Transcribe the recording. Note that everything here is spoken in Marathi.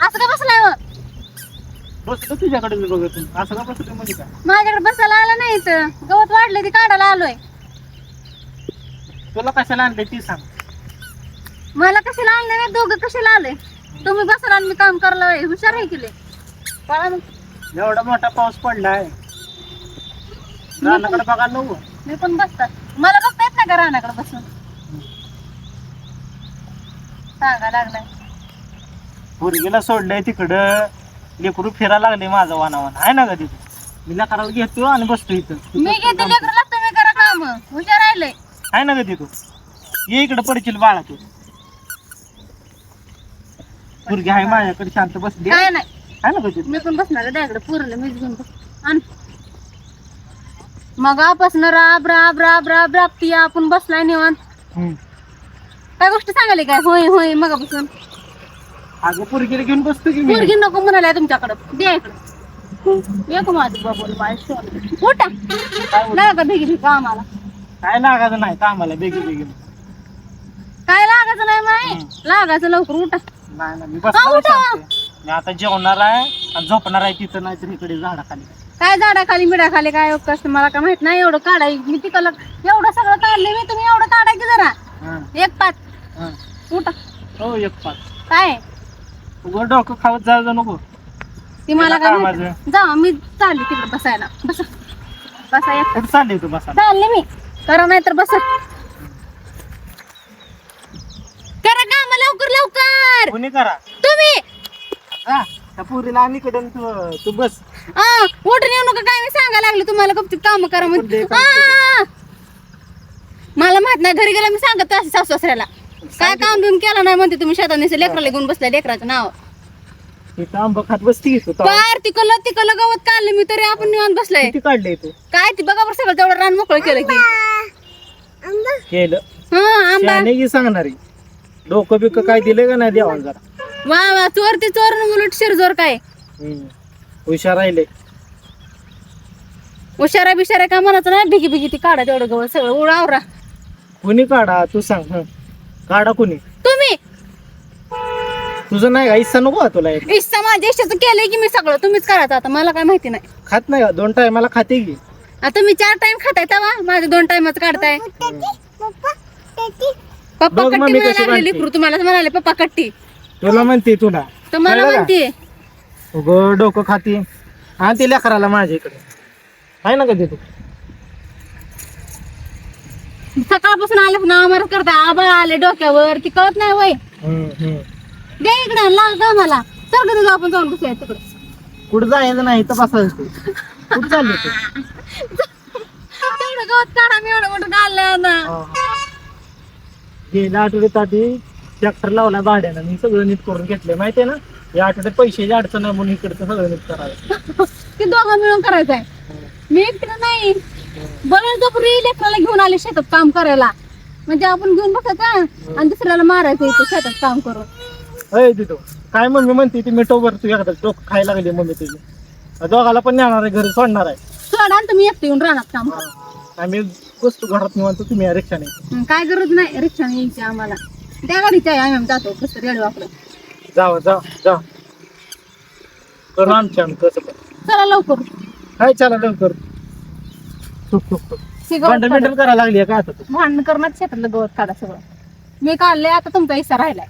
असं का बसलाय बसलो तुझ्याकडे मी बघत. असं का बसलो म्हणजे काय माझ्याकडे बसायला आला नाही इथं. गवत वाढलं ते काढायला आलोय. तुला कशाला आणलंय ती सांग. मला कशाला आणलं नाही दोघं कशाला आले तुम्ही बसायला आणि मी काम करायला होय. हुशार आहे केले पळा मग? एवढा मोठा पाऊस पडलाय. रानाकडे बघायला नको मी पण बसतात मला बघता येत नाही का रानाकडे बसून? सांगा लागलाय. पोरगीला सोडलंय तिकडं. लेकरू फिरायला लागले माझा वानावान. आहे ना का तिथे. मी लेकराला घेतो आणि बसतो इथं. मी घेते लेकराला तुम्ही करा काम. हुशार राहिलंय आहे ना का तिथं. ये इकडे पडशील बाळा तू. पोरगी आहे माझ्याकडे शांत बसली. आहे काय नाही. ना का तिथं. मी पण बसणार आहे पुरलं मीच घेऊन बस आण. मग आपासून राब राब राब राब राबती. आपण बसलाय निवांत. हम्म. काय गोष्ट सांगाली काय? होय होय मगापासून. अगं पोरगीला घेऊन बसतो की मी? मुलगी नको म्हणाल्या तुमच्याकडं. द्या इकडं. एक माझं बाबूल बाय सोन उठा. नाही का भेगी आम्हाला काय लागायचं नाही कामाला बेगी बेगी. काय लागायचं नाही माय लागायचं लवकर उठा. नाही ना मी बसणार उठा. मी आता जेवणार आहे आणि झोपणार आहे तिथं नाही तर इकडे झाडाखाली. काय झाडाखाली मिठाखाली काय कष्ट मला काय माहीत नाही एवढं काढाय मी तिकडलं एवढं सगळं काढले मी तुम्ही एवढं काढाय की जरा. हा, एक पाच हा. उठा. हो एक पाच काय? उघड डोकं खावत जायचं नको. ती मला काय माहिती? जा मी चालली तिकडे बसायला. बसा. बसा एक कुठं चालले तू बसा चालले मी. करा नाही तर बसा. करा काम लवकर लवकर. कोणी करा? तुम्ही. हा त्या पोरीला आणि इकडे तू तू बस. आ, उठून येऊ नका काय मी सांगायला लागले तुम्हाला गपचूप काम करा काम आ, मला माहीत नाही घरी गेला मी सांगत असे सासू सासऱ्याला. काय काम बिम केलं नाही म्हणते तुम्ही शेतात निसे लेकराला घेऊन बसल्या लेकराचं नाव. बसती तू. पार तिकलं तिकलं गवत काढलं मी तरी आपण निवांत बसलाय. किती काढले तू? काय ती बघा बरं सगळं तेवढं रान मोकळं केलं की. केलं. हा आंबा. की सांगणारी डोकं बिकं काय दिलं का नाही देवान जरा? वा वा चोर ते चोर न उलट शिरजोर काय? हम्म. हुशार राहिले. उशारा बिशारा काय म्हणायचं नाही भिगी भिगी ती काढा तेवढं गवत सगळं उडावरा कुणी काढा? तू सांग हं. काढा कुणी. तुम्ही. तुझं नाही का? नको का तुला एक? इच्छा माझ्या इच्छाचं केलंय की मी सगळं. तुम्हीच करायचं आता. मला काय माहिती नाही. खात नाही का? दोन टायमाला खाते की. आता मी चार टाइम खाताय तेव्हा माझे दोन टाइमच काढताय. पप्पा बघ कट्टी मम्मी म्हणायला कशी लागले बांधते. लेकरू. तुम्हाला म्हणाले पप्पा कट्टी. तुला म्हणते तुला. तुम्हाला कळलं का? म्हणते. उघड डोकं खाते. आणि ते लेकराला माझ्या इकडे. आहे ना कधी तू? सकाळपासून आले ना आम्हाला करताय. आबळ आले डोक्यावर ती कळत नाही वय. दे इकडं लाग का मला. तर कधी जाऊ आपण जाऊन बसूया तिकडं. कुठं जायचं नाही तर बसायचं. कुठं चालले तेवढं गवत काढा मी एवढं मोठं काढलं ना गेल्या आठवड्यात आधी ट्रॅक्टर लावला भाड्यानं. मी सगळं नीट करून घेतलंय माहितीये ना? या आठवड्यात पैशाची अडचण आहे म्हणून इकडचं सगळं नीट करायचं. ते दोघं मिळून करायचंय. मी एकटीनं नाही. बळजबरी लेकराला घेऊन आले शेतात काम करायला. म्हणजे आपण घेऊन बसायचं आणि दुसऱ्याला मारायचं इथं शेतात काम करून. अय तिथं. काय मम्मी म्हणते ती मिठोवर तू एखादा डोकं खायला लागली मम्मी तुझी दोघाला पण नेणार आहे घरी सोडणार आहे. सोडा आणि तुम्ही एकटी येऊन राहणार काम. आम्ही बसतो घरात निवांत तुम्ही या रिक्षाने. हं, काय गरज नाही रिक्षाने यायची आम्हाला. त्या गाडीच्या आहे आम्ही जातो कसं आपलं. जावा जा जा करू आमच्या आम्ही कसं पण. चला लवकर. काय चला लवकर. चुक चुक चुक हे गवत भांडण काढा. बिंडण करायला लागली आहे का आता? तू भांडण करणार शेतातलं गवत काढा सगळं. मी काढले आता तुमचा हिस्सा राहिलाय.